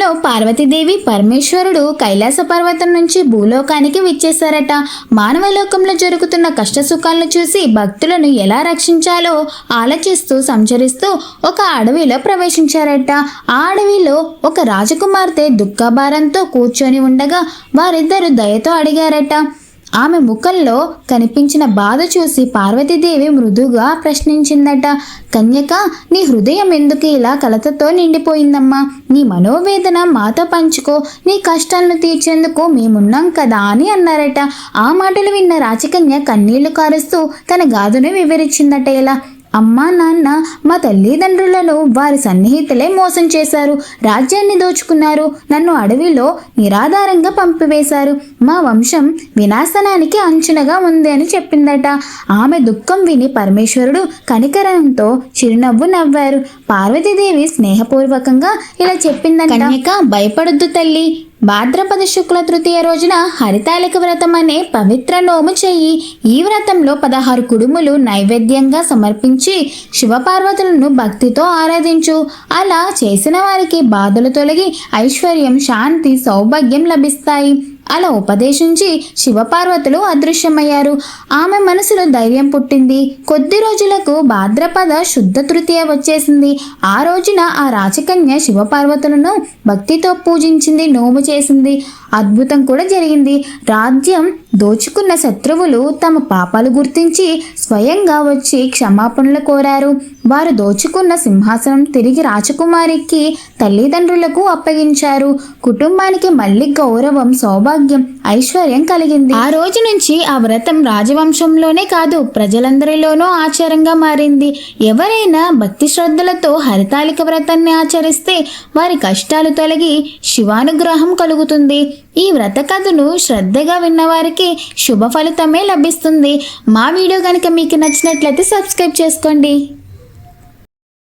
సమయంలో పార్వతీదేవి పరమేశ్వరుడు కైలాస పర్వతం నుంచి భూలోకానికి విచ్చేశారట. మానవలోకంలో జరుగుతున్న కష్ట సుఖాలను చూసి భక్తులను ఎలా రక్షించాలో ఆలోచిస్తూ సంచరిస్తూ ఒక అడవిలో ప్రవేశించారట. ఆ అడవిలో ఒక రాజకుమార్తె దుఃఖభారంతో కూర్చొని ఉండగా వారిద్దరు దయతో అడిగారట ఆమె ముఖంలో కనిపించిన బాధ చూసి పార్వతీదేవి మృదుగా ప్రశ్నించిందట. కన్యక నీ హృదయం ఎందుకు ఇలా కలతతో నిండిపోయిందమ్మా? నీ మనోవేదన మాతో పంచుకో. నీ కష్టాలను తీర్చేందుకు మేమున్నాం కదా అని అన్నారట. ఆ మాటలు విన్న రాచకన్య కన్నీళ్ళు కారుస్తూ తన గాథను వివరించిందట. ఇలా అమ్మా నాన్న మా తల్లిదండ్రులను వారి సన్నిహితులే మోసం చేశారు. రాజ్యాన్ని దోచుకున్నారు. నన్ను అడవిలో నిరాధారంగా పంపివేశారు. మా వంశం వినాశనానికి అంచనగా ఉంది అని చెప్పిందట. ఆమె దుఃఖం విని పరమేశ్వరుడు కనికరంతో చిరునవ్వు నవ్వారు. పార్వతీదేవి స్నేహపూర్వకంగా ఇలా చెప్పిందట. కన్యక భయపడొద్దు తల్లి. భాద్రపద శుక్ల తృతీయ రోజున హరితాళిక వ్రతం అనే పవిత్ర నోము చేయి ఈ వ్రతంలో పదహారు కుడుములు నైవేద్యంగా సమర్పించి శివపార్వతులను భక్తితో ఆరాధించు. అలా చేసిన వారికి బాధలు తొలగి ఐశ్వర్యం శాంతి సౌభాగ్యం లభిస్తాయి. అలా ఉపదేశించి శివపార్వతులు అదృశ్యమయ్యారు. ఆమె మనసులో ధైర్యం పుట్టింది. కొద్ది రోజులకు భాద్రపద శుద్ధ తృతీయ వచ్చేసింది. ఆ రోజున ఆ రాచకన్య శివపార్వతులను భక్తితో పూజించింది నోము చేసింది. అద్భుతం కూడా జరిగింది. రాజ్యం దోచుకున్న శత్రువులు తమ పాపాలు గుర్తించి స్వయంగా వచ్చి క్షమాపణలు కోరారు. వారు దోచుకున్న సింహాసనం తిరిగి రాజకుమారికి తల్లిదండ్రులకు అప్పగించారు. కుటుంబానికి మళ్ళీ గౌరవం సౌభాగ్యం ఐశ్వర్యం కలిగింది. ఆ రోజు నుంచి ఆ వ్రతం రాజవంశంలోనే కాదు ప్రజలందరిలోనూ ఆచారంగా మారింది. ఎవరైనా భక్తి శ్రద్ధలతో హరితాళిక వ్రతాన్ని ఆచరిస్తే వారి కష్టాలు తొలగి శివానుగ్రహం కలుగుతుంది. ఈ వ్రత కథను శ్రద్ధగా విన్నవారికి శుభ ఫలితమే లభిస్తుంది. మా వీడియో కనుక మీకు నచ్చినట్లయితే సబ్స్క్రైబ్ చేసుకోండి.